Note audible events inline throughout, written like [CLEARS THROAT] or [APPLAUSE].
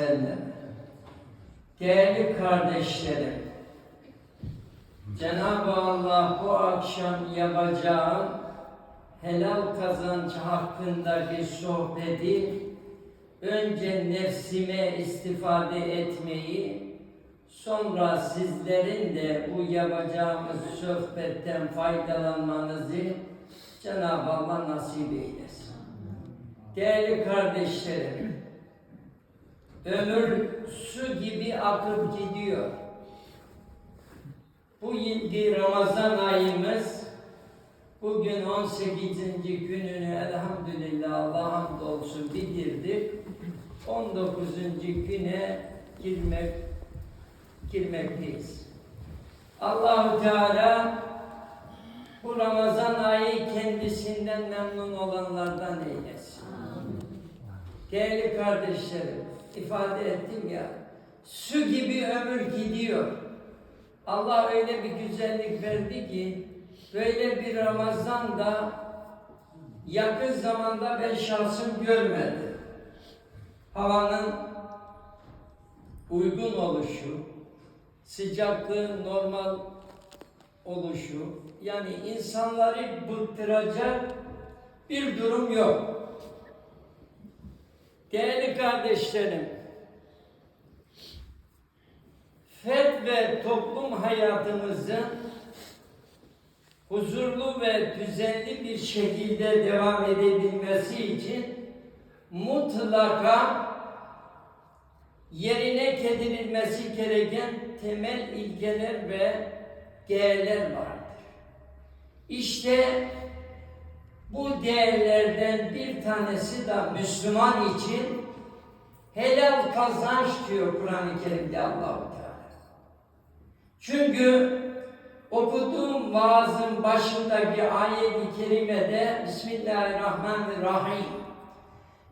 sellem. Değerli kardeşlerim, Cenab-ı Allah bu akşam yapacağım helal kazanç hakkındaki sohbeti önce nefsime istifade etmeyi sonra sizlerin de bu yapacağımız sohbetten faydalanmanızı Cenab-ı Allah nasip eylesin. Değerli kardeşlerim, ömür su gibi akıp gidiyor. Bu yılki Ramazan ayımız bugün 18. gününü elhamdülillah Allah'a hamdolsun bitirdik. 19. güne girmek girmekteyiz. Allahu Teala bu Ramazan ayı kendisinden memnun olanlardan eylesin. Değerli kardeşlerim, ifade ettim ya, su gibi ömür gidiyor. Allah öyle bir güzellik verdi ki, böyle bir Ramazan'da yakın zamanda ben şansım görmedim. Havanın uygun oluşu, sıcaklığı normal oluşu, yani insanları bıktıracak bir durum yok. Değerli kardeşlerim, fert ve toplum hayatımızın huzurlu ve düzenli bir şekilde devam edebilmesi için mutlaka yerine getirilmesi gereken temel ilkeler ve değerler vardır. İşte bu değerlerden bir tanesi de Müslüman için helal kazanç diyor Kur'an-ı Kerim'de Allahu Teala. Çünkü okuduğum vaazın başındaki ayet-i kerimede Bismillahirrahmanirrahim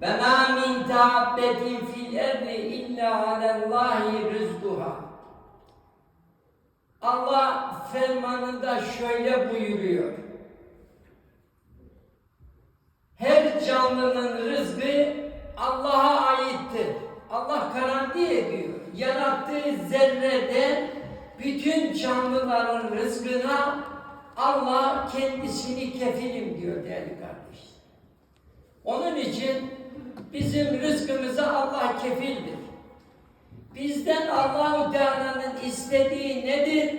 ve ma min taabbetin fil erdi illa alallahi rizquha Allah fermanında şöyle buyuruyor. Her canlının rızkı Allah'a aittir. Allah garanti ediyor. Yarattığı zerrede bütün canlıların rızkına Allah kendisini kefilim diyor değerli kardeşler. Onun için bizim rızkımıza Allah kefildir. Bizden Allahu Teala'nın istediği nedir?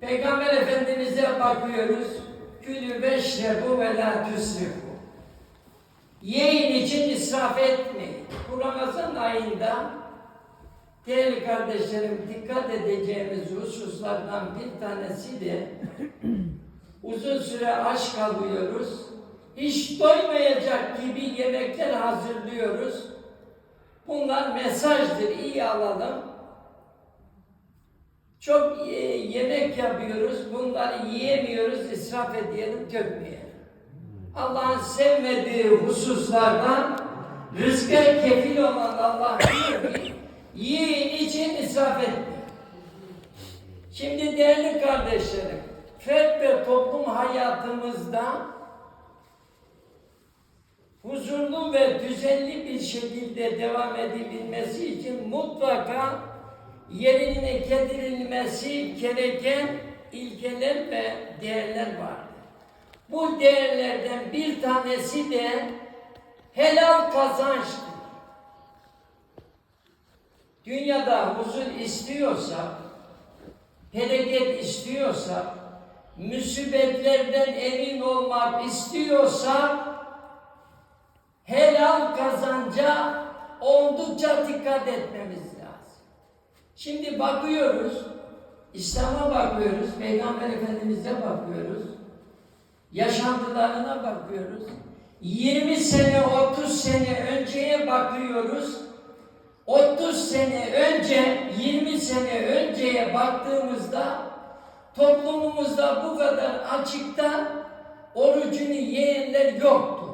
Peygamber Efendimiz'e bakıyoruz. Külü veşrebu ve la tüsrifu. Yiyin için israf etmeyin. Bu Ramazan ayında değerli kardeşlerim dikkat edeceğimiz hususlardan bir tanesi de [CLEARS THROAT] uzun süre aç kalıyoruz. Hiç doymayacak gibi yemekler hazırlıyoruz. Bunlar mesajdır, iyi alalım. Çok e, yemek yapıyoruz, bunları yiyemiyoruz, israf edelim, dökmeyelim. Allah'ın sevmediği hususlardan rızka kefil olan Allah diyor ki, yiyin için israf etmeyin. Şimdi değerli kardeşlerim, fert ve toplum hayatımızda huzurlu ve düzenli bir şekilde devam edebilmesi için mutlaka yerine getirilmesi gereken ilkeler ve değerler vardır. Bu değerlerden bir tanesi de helal kazançtır. Dünyada huzur istiyorsak, bereket istiyorsak, musibetlerden emin olmak istiyorsak, helal kazanca oldukça dikkat etmemiz. Şimdi bakıyoruz, İslam'a bakıyoruz, Peygamber Efendimiz'e bakıyoruz, yaşantılarına bakıyoruz. 20 sene, 30 sene önceye bakıyoruz. 30 sene önce, 20 sene önceye baktığımızda toplumumuzda bu kadar açıkta orucunu yiyenler yoktu.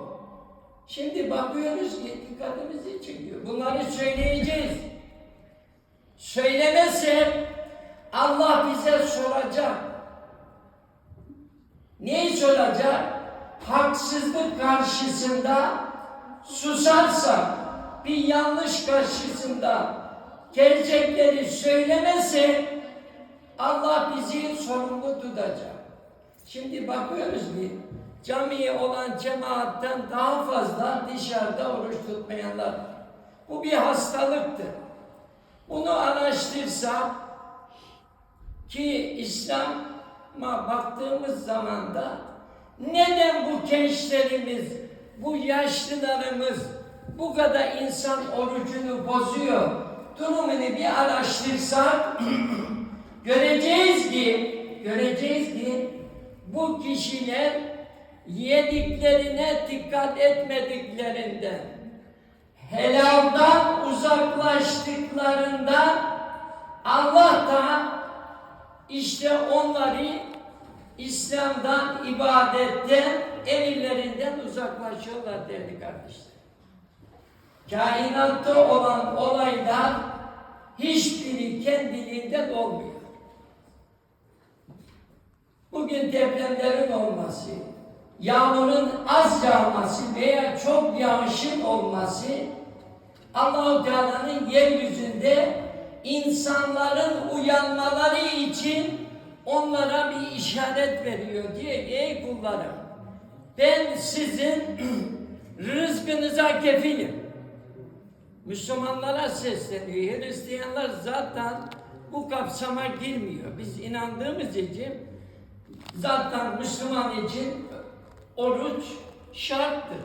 Şimdi bakıyoruz ki dikkatimizi çekiyor. Bunları söyleyeceğiz. Söylemezsek Allah bize soracak. Neyi soracak? Haksızlık karşısında susarsak, bir yanlış karşısında gerçekleri söylemezse Allah bizi sorumlu tutacak. Şimdi bakıyoruz bir camiye olan cemaatten daha fazla dışarıda oruç tutmayanlar. Bu bir hastalıktır. Bunu araştırsak ki İslam'a baktığımız zaman da neden bu gençlerimiz, bu yaşlılarımız bu kadar insan orucunu bozuyor? Durumunu bir araştırsak [CLEARS THROAT] göreceğiz ki göreceğiz ki bu kişiler yediklerine dikkat etmediklerinden helaldan uzaklaştıklarında Allah da işte onları İslam'dan, ibadetten, emirlerinden uzaklaşıyorlar değerli kardeşler. Kainatta olan olaylar hiçbiri kendiliğinden olmuyor. Bugün depremlerin olması, yağmurun az yağması veya çok yağışın olması Allahu Teala'nın yeryüzünde insanların uyanmaları için onlara bir işaret veriyor diye ey kullarım ben sizin [CLEARS THROAT] rızkınıza kefilim. Müslümanlara sesleniyor. Hristiyanlar zaten bu kapsama girmiyor. Biz inandığımız için zaten Müslüman için oruç şarttır.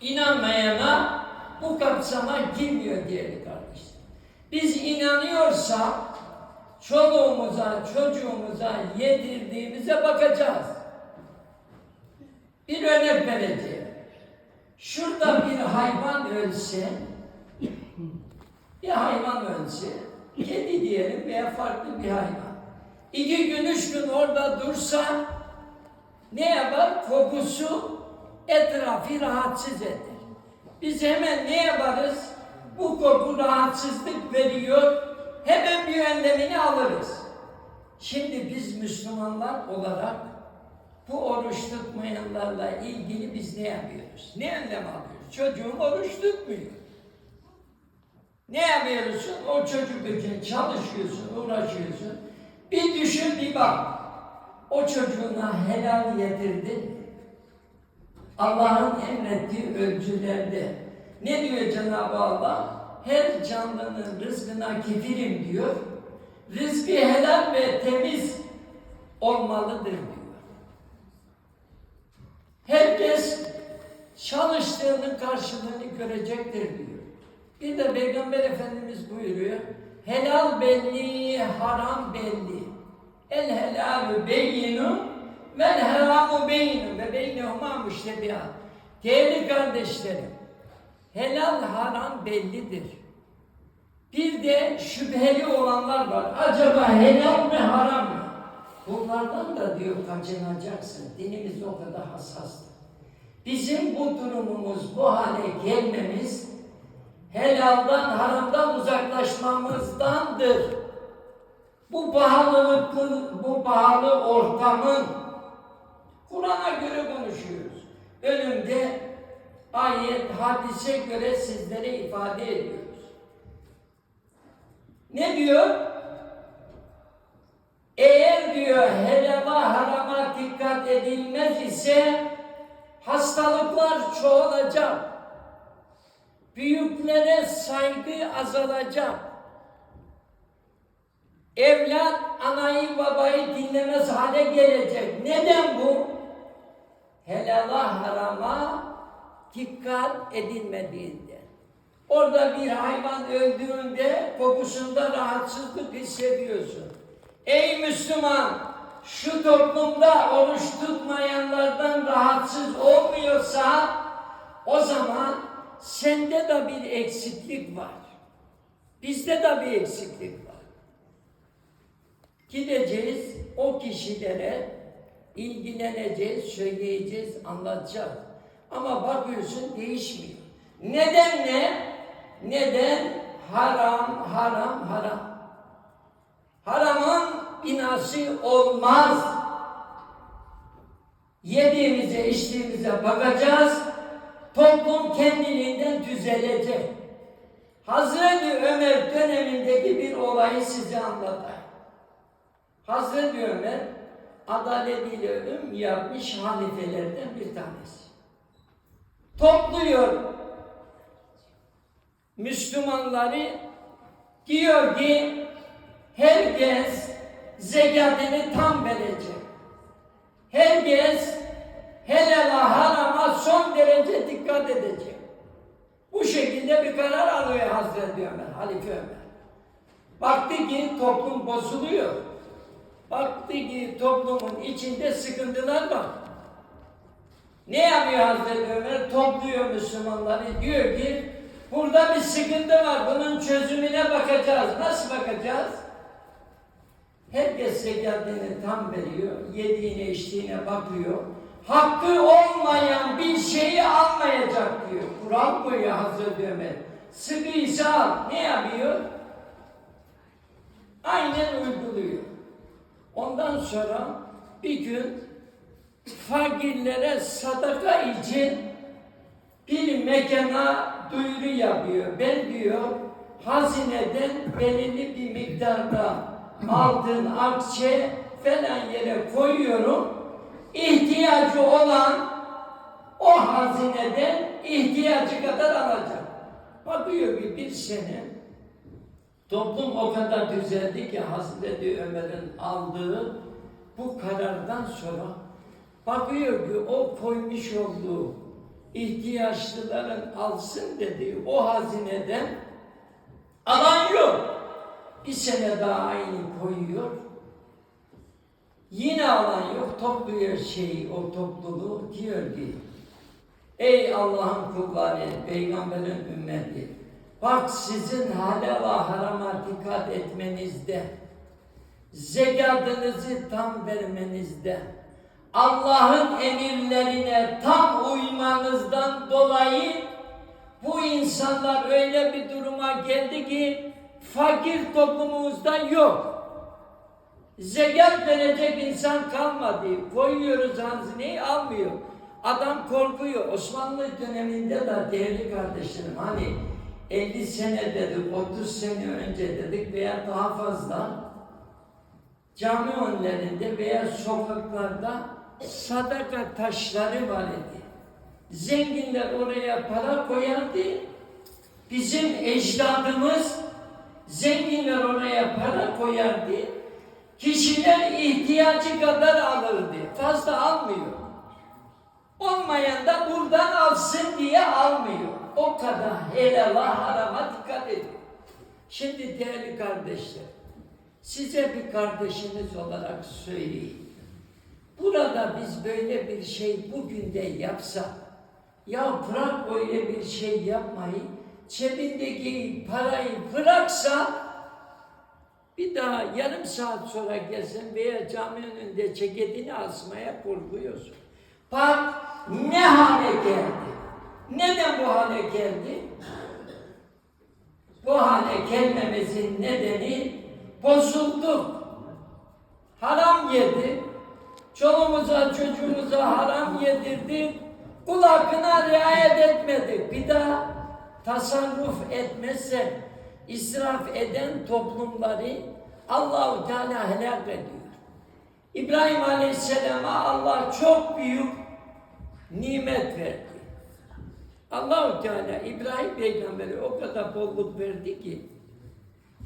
İnanmayana bu kapsama girmiyor diyelim kardeşler. Biz inanıyorsak çoluğumuza, çocuğumuza yedirdiğimize bakacağız. Bir örnek vereceğim. Şurada bir hayvan ölse, bir hayvan ölse, kedi diyelim veya farklı bir hayvan. İki gün, üç gün orada dursa ne yapar? Kokusu etrafı rahatsız eder. Biz hemen ne yaparız? Bu koku rahatsızlık veriyor, hemen bir önlemini alırız. Şimdi biz Müslümanlar olarak bu oruç tutmayanlarla ilgili biz ne yapıyoruz? Ne önlem alıyoruz? Çocuğum oruç tutmuyor. Ne yapıyorsun? O çocuk için çalışıyorsun, uğraşıyorsun. Bir düşün, bir bak. O çocuğuna helal yedirdin? Allah'ın emrettiği ölçülerde. Ne diyor Cenab-ı Allah? Her canlının rızkına kefilim diyor. Rızkı helal ve temiz olmalıdır diyor. Herkes çalıştığının karşılığını görecektir diyor. Bir de Peygamber Efendimiz buyuruyor. Helal belli, haram belli. El helalu beyinu vel haramu beyinu ve beynehuma müştebihat. Değerli kardeşlerim, helal haram bellidir. Bir de şüpheli olanlar var. Acaba helal mi haram mı? Bunlardan da diyor kaçınacaksın. Dinimiz o kadar hassastır. Bizim bu durumumuz, bu hale gelmemiz helaldan, haramdan uzaklaşmamızdandır. Bu pahalılıklı, bu pahalı ortamın ayet, hadise göre sizlere ifade ediyoruz. Ne diyor? Eğer diyor helala harama dikkat edilmez ise hastalıklar çoğalacak. Büyüklere saygı azalacak. Evlat anayı babayı dinlemez hale gelecek. Neden bu? Helala harama dikkat edilmediğinde. Orada bir hayvan öldüğünde kokusunda rahatsızlık hissediyorsun. Ey Müslüman! Şu toplumda oruç tutmayanlardan rahatsız olmuyorsa o zaman sende de bir eksiklik var. Bizde de bir eksiklik var. Gideceğiz o kişilere ilgileneceğiz, söyleyeceğiz, anlatacağız. Ama bakıyorsun değişmiyor. Neden ne? Neden? Haram, haram, haram. Haramın binası olmaz. Yediğimize, içtiğimize bakacağız. toplum kendiliğinden düzelecek. Hazreti Ömer dönemindeki bir olayı size anlatayım. Hazreti Ömer adaletiyle ölüm yapmış halifelerden bir tanesi. Topluyor Müslümanları diyor ki herkes zekatını tam verecek. Herkes helala harama son derece dikkat edecek. Bu şekilde bir karar alıyor Hazreti Ömer, Halife Ömer. Baktı ki toplum bozuluyor. Baktı ki toplumun içinde sıkıntılar var. Ne yapıyor Hazreti Ömer? Topluyor Müslümanları. Diyor ki burada bir sıkıntı var. Bunun çözümüne bakacağız. Nasıl bakacağız? Herkes zekatını tam veriyor. Yediğine içtiğine bakıyor. Hakkı olmayan bir şeyi almayacak diyor. Kural koyuyor Hazreti Ömer. Sıkıysa. Ne yapıyor? Aynen uyguluyor. Ondan sonra bir gün fakirlere sadaka için bir mekana duyuru yapıyor. Ben diyor hazineden belirli bir miktarda altın, akçe falan yere koyuyorum. İhtiyacı olan o hazineden ihtiyacı kadar alacak. Bakıyor ki bir sene toplum o kadar düzeldi ki Hazreti Ömer'in aldığı bu karardan sonra bakıyor ki o koymuş olduğu ihtiyaçlıların alsın dediği o hazineden alan yok. Bir sene daha aynı koyuyor. Yine alan yok. Topluyor şeyi, o topluluğu diyor ki Ey Allah'ın kulları, peygamberin ümmeti bak sizin halala harama dikkat etmenizde zekatınızı tam vermenizde Allah'ın emirlerine tam uymanızdan dolayı bu insanlar öyle bir duruma geldi ki fakir toplumumuzda yok. Zekat verecek insan kalmadı. Koyuyoruz hazineyi almıyor. Adam korkuyor. Osmanlı döneminde de değerli kardeşlerim hani 50 sene dedik, 30 sene önce dedik veya daha fazla cami önlerinde veya sokaklarda sadaka taşları var idi. Zenginler oraya para koyardı. Bizim ecdadımız zenginler oraya para koyardı. Kişiler ihtiyacı kadar alırdı. Fazla almıyor. Olmayan da buradan alsın diye almıyor. O kadar helala harama dikkat edin. Şimdi değerli kardeşler, size bir kardeşiniz olarak söyleyeyim. Burada biz böyle bir şey bugün de yapsak, ya bırak öyle bir şey yapmayı, cebindeki parayı bıraksa, bir daha yarım saat sonra gelsen veya cami önünde ceketini asmaya korkuyorsun. Bak ne hale geldi. Neden bu hale geldi? Bu hale gelmemizin nedeni bozulduk. Haram yedi. Çoluğumuza çocuğumuza haram yedirdik. Kul hakkına riayet etmedik. Bir daha tasarruf etmezse israf eden toplumları Allahu Teala helak ediyor. İbrahim Aleyhisselam'a Allah çok büyük nimet verdi. Allahu Teala İbrahim Peygamber'e o kadar bolluk verdi ki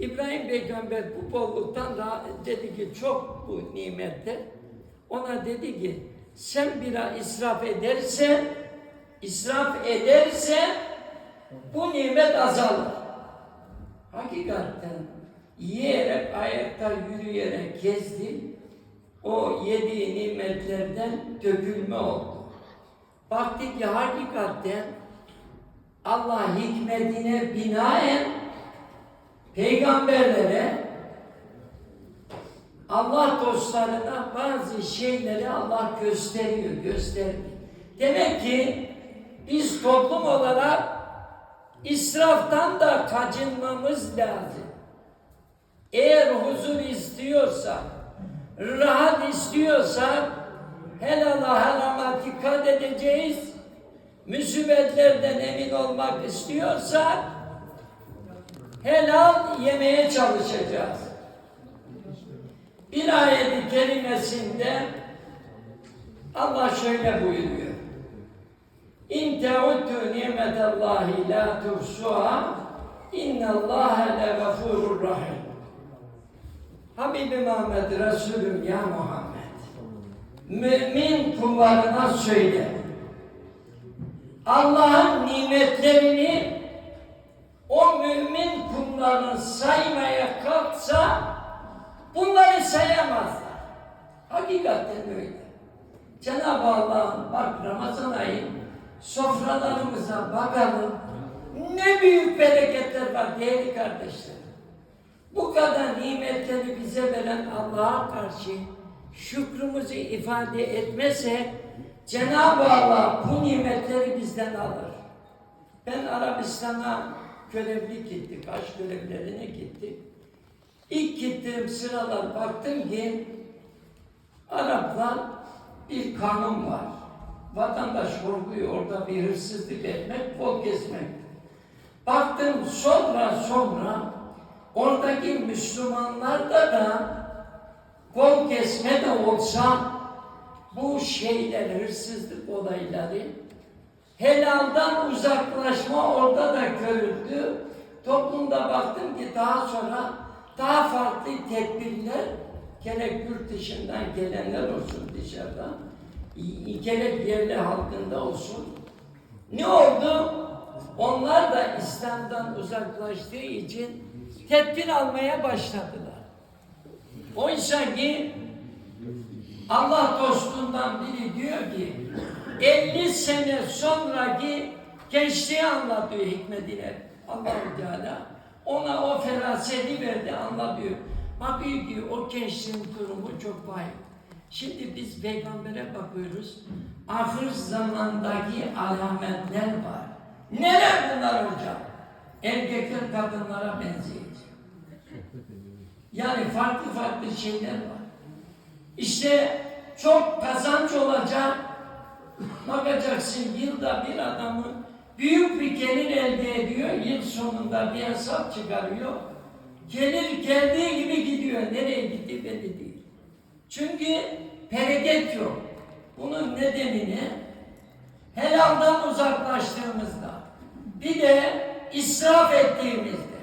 İbrahim Peygamber bu bolluktan daha dedi ki çok bu nimette ona dedi ki sen biraz israf edersen israf edersen bu nimet azalır. Hakikaten yiyerek, ayakta yürüyerek gezdi. O yediği nimetlerden dökülme oldu. Baktık ki hakikaten Allah hikmetine binaen peygamberlere Allah dostlarına bazı şeyleri Allah gösteriyor, gösterdi. Demek ki biz toplum olarak israftan da kaçınmamız lazım. Eğer huzur istiyorsak, rahat istiyorsak helala harama dikkat edeceğiz musibetlerden emin olmak istiyorsak helal yemeye çalışacağız. Bir ayet-i kerimesinde Allah şöyle buyuruyor. İn teuddu nimetallahi la tuhsuha innallâhe le gafurur rahim. Habibi Muhammed Resulüm ya Muhammed. Mümin kullarına söyle. Allah'ın nimetlerini o mümin kullarını saymaya kalksa bunları sayamazlar. Hakikaten öyle. Cenab-ı Allah'ın bak Ramazan ayı sofralarımıza bakalım. Ne büyük bereketler var değerli kardeşlerim. Bu kadar nimetleri bize veren Allah'a karşı şükrümüzü ifade etmese Cenab-ı Allah bu nimetleri bizden alır. Ben Arabistan'a görevli gittik, aşk görevlerine gittik. İlk gittiğim sıralar baktım ki Araplar bir kanun var. Vatandaş korkuyor orada bir hırsızlık etmek, bol gezmek. Baktım sonra sonra oradaki Müslümanlarda da kol kesme de olsa bu şeyler, hırsızlık olayları helaldan uzaklaşma orada da görüldü. Toplumda baktım ki daha sonra daha farklı tedbirler gerek yurt dışından gelenler olsun dışarıdan gerek yerli halkında olsun. Ne oldu? Onlar da İslam'dan uzaklaştığı için tedbir almaya başladılar. Oysa ki Allah dostundan biri diyor ki 50 sene sonraki gençliği anlatıyor hikmetine allah Teala. Ona o feraseti verdi anlatıyor. Bakıyor ki o gençliğin durumu çok vahim. Şimdi biz peygambere bakıyoruz. Ahir zamandaki alametler var. Neler bunlar hocam? Erkekler kadınlara benzeyecek. Yani farklı farklı şeyler var. İşte çok kazanç olacak. Bakacaksın yılda bir adamın büyük bir gelir elde ediyor. Yıl sonunda bir hesap çıkarıyor. Gelir geldiği gibi gidiyor. Nereye gitti belli değil. Çünkü bereket yok. Bunun nedenini helaldan uzaklaştığımızda bir de israf ettiğimizde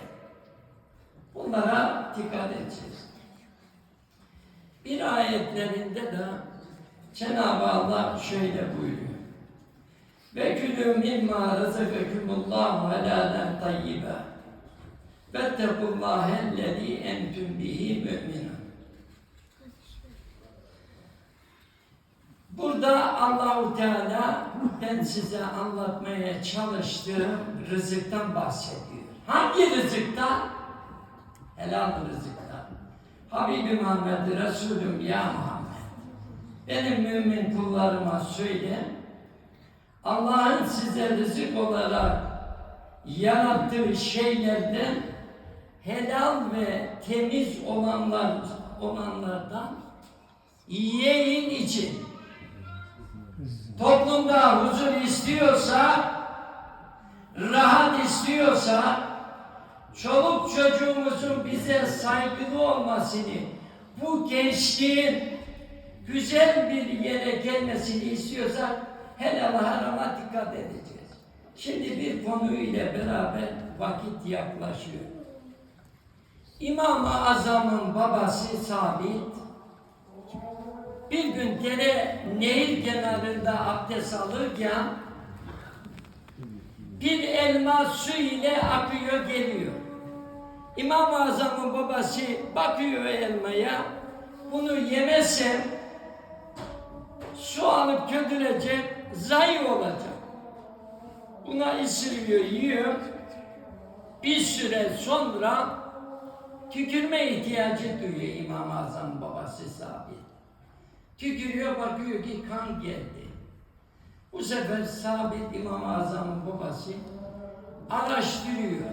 bunlara dikkat edeceğiz. Bir ayetlerinde de Cenab-ı Allah şöyle buyuruyor. Ve külü mimma rızıkıkumullahu helalen tayyibe. Vettekullâhellezî entüm bihi mü'minun. Burada Allahu Teala ben size anlatmaya çalıştığım rızıktan bahsediyor. Hangi rızıktan? Helal rızıktan. Habibi Muhammed Resulüm ya Muhammed. Benim mümin kullarıma söyle. Allah'ın size rızık olarak yarattığı şeylerden helal ve temiz olanlar olanlardan yiyin için. Toplumda huzur istiyorsa, rahat istiyorsa, çoluk çocuğumuzun bize saygılı olmasını, bu gençliğin güzel bir yere gelmesini istiyorsak, helal harama dikkat edeceğiz. Şimdi bir konu ile beraber vakit yaklaşıyor. İmam-ı Azam'ın babası Sabit, bir gün dere nehir kenarında abdest alırken bir elma su ile akıyor geliyor. İmam-ı Azam'ın babası bakıyor elmaya, bunu yemezsem su alıp götürecek, zayi olacak. Buna ısırıyor, yiyor. Bir süre sonra tükürme ihtiyacı duyuyor İmam-ı Azam babası sabit. Tükürüyor bakıyor ki kan geldi. Bu sefer sabit İmam-ı Azam'ın babası araştırıyor.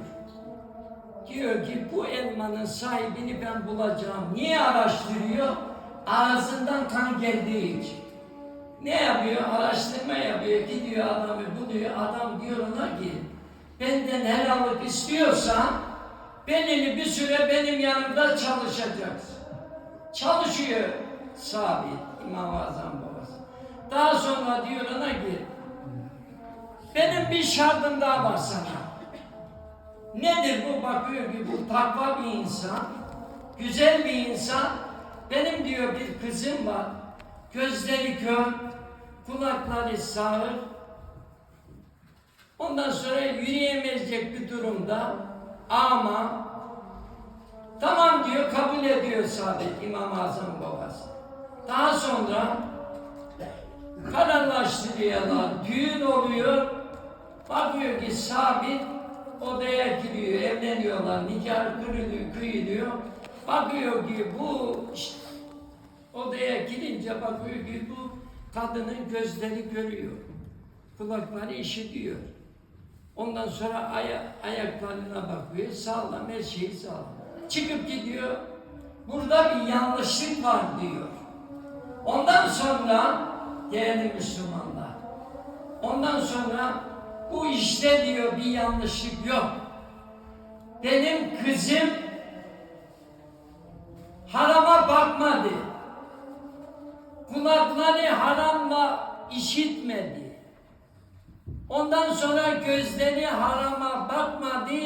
Diyor ki bu elmanın sahibini ben bulacağım. Niye araştırıyor? Ağzından kan geldiği için. Ne yapıyor? Araştırma yapıyor. Gidiyor adamı buluyor. Adam diyor ona ki benden helallik istiyorsan belirli bir süre benim yanımda çalışacaksın. Çalışıyor sabit İmam-ı Azam babası. Daha sonra diyor ona ki benim bir şartım daha var sana. Nedir bu? Bakıyor ki bu takva bir insan, güzel bir insan. Benim diyor bir kızım var. Gözleri kör, kulakları sağır. Ondan sonra yürüyemeyecek bir durumda ama tamam diyor kabul ediyor Saadet İmam-ı Azam babası. Daha sonra kararlaştırıyorlar, düğün oluyor. Bakıyor ki sabit odaya giriyor, evleniyorlar, nikah kırılıyor, kıyılıyor. Bakıyor ki bu işte, odaya girince bakıyor ki bu kadının gözleri görüyor. Kulakları işitiyor. Ondan sonra aya, ayaklarına bakıyor, sağlam, her şeyi sağlam. Çıkıp gidiyor, burada bir yanlışlık var diyor. Ondan sonra değerli Müslümanlar, ondan sonra bu işte diyor bir yanlışlık yok. Benim kızım harama bakmadı. Kulakları haramla işitmedi. Ondan sonra gözleri harama bakmadı.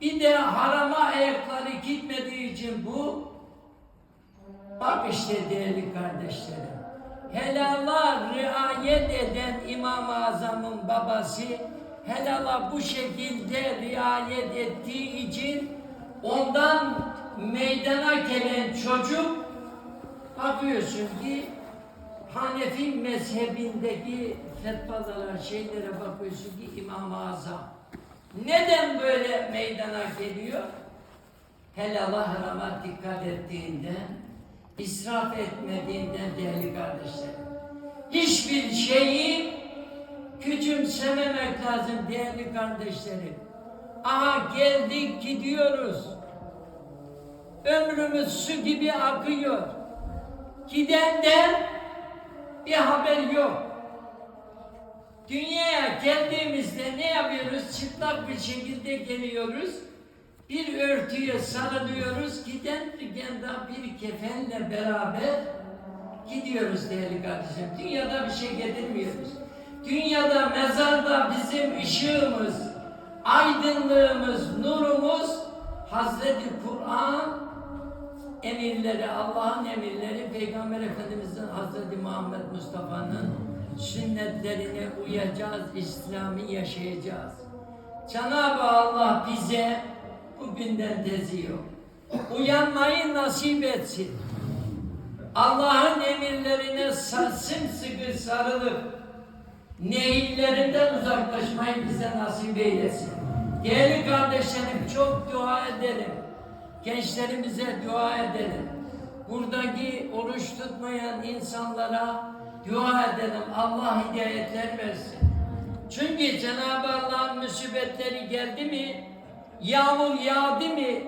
Bir de harama ayakları gitmediği için bu Bak işte değerli kardeşlerim. Helala riayet eden İmam-ı Azam'ın babası helala bu şekilde riayet ettiği için ondan meydana gelen çocuk bakıyorsun ki Hanefi mezhebindeki fetvalara, şeylere bakıyorsun ki İmam-ı Azam. Neden böyle meydana geliyor? Helala harama dikkat ettiğinden, israf etmediğinden değerli kardeşlerim. Hiçbir şeyi küçümsememek lazım değerli kardeşlerim. Aha geldik gidiyoruz. Ömrümüz su gibi akıyor. Gidenden bir haber yok. Dünyaya geldiğimizde ne yapıyoruz? Çıplak bir şekilde geliyoruz. Bir örtüye sarılıyoruz. Giden dükkanda bir kefenle beraber gidiyoruz değerli kardeşim. Dünyada bir şey getirmiyoruz. Dünyada, mezarda bizim ışığımız, aydınlığımız, nurumuz Hazreti Kur'an emirleri, Allah'ın emirleri, Peygamber Efendimiz'in Hazreti Muhammed Mustafa'nın sünnetlerine uyacağız, İslam'ı yaşayacağız. Cenab-ı Allah bize bugünden teziyor. Uyanmayı nasip etsin. Allah'ın emirlerine sımsıkı sarılıp nehirlerinden uzaklaşmayı bize nasip eylesin. Değerli kardeşlerim çok dua edelim. Gençlerimize dua edelim. Buradaki oruç tutmayan insanlara dua edelim. Allah hidayetler versin. Çünkü Cenab-ı Allah'ın musibetleri geldi mi, yağmur yağdı mı,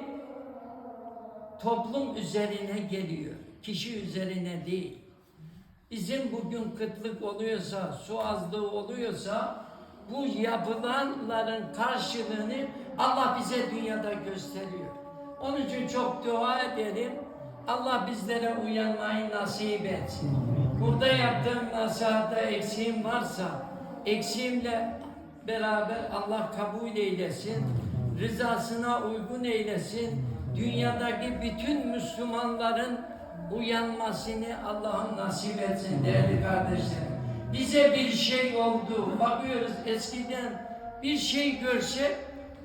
toplum üzerine geliyor. Kişi üzerine değil. Bizim bugün kıtlık oluyorsa, su azlığı oluyorsa bu yapılanların karşılığını Allah bize dünyada gösteriyor. Onun için çok dua edelim. Allah bizlere uyanmayı nasip etsin. Burada yaptığım nasihatta eksiğim varsa eksiğimle beraber Allah kabul eylesin. Rızasına uygun eylesin. Dünyadaki bütün Müslümanların uyanmasını Allah'ın nasip etsin değerli kardeşlerim. Bize bir şey oldu. Bakıyoruz eskiden bir şey görsek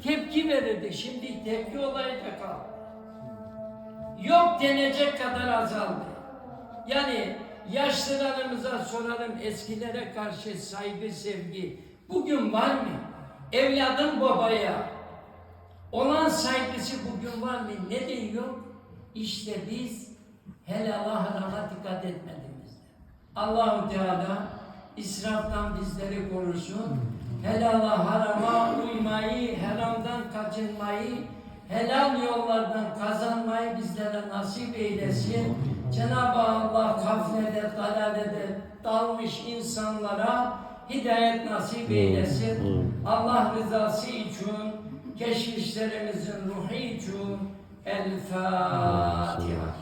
tepki verirdi. Şimdi tepki olayı da kaldı. Yok denecek kadar azaldı. Yani yaşlılarımıza soralım eskilere karşı saygı, sevgi bugün var mı? Evladın babaya olan saygısı bugün var mı? Neden yok? İşte biz helala harama dikkat etmediğimizde. Allahu Teala israftan bizleri korusun. Helala harama uymayı, haramdan kaçınmayı, helal yollardan kazanmayı bizlere nasip eylesin. Cenab-ı Allah kaflede, dalalede dalmış insanlara hidayet nasip eylesin. Allah rızası için, geçmişlerimizin ruhu için El Fatiha.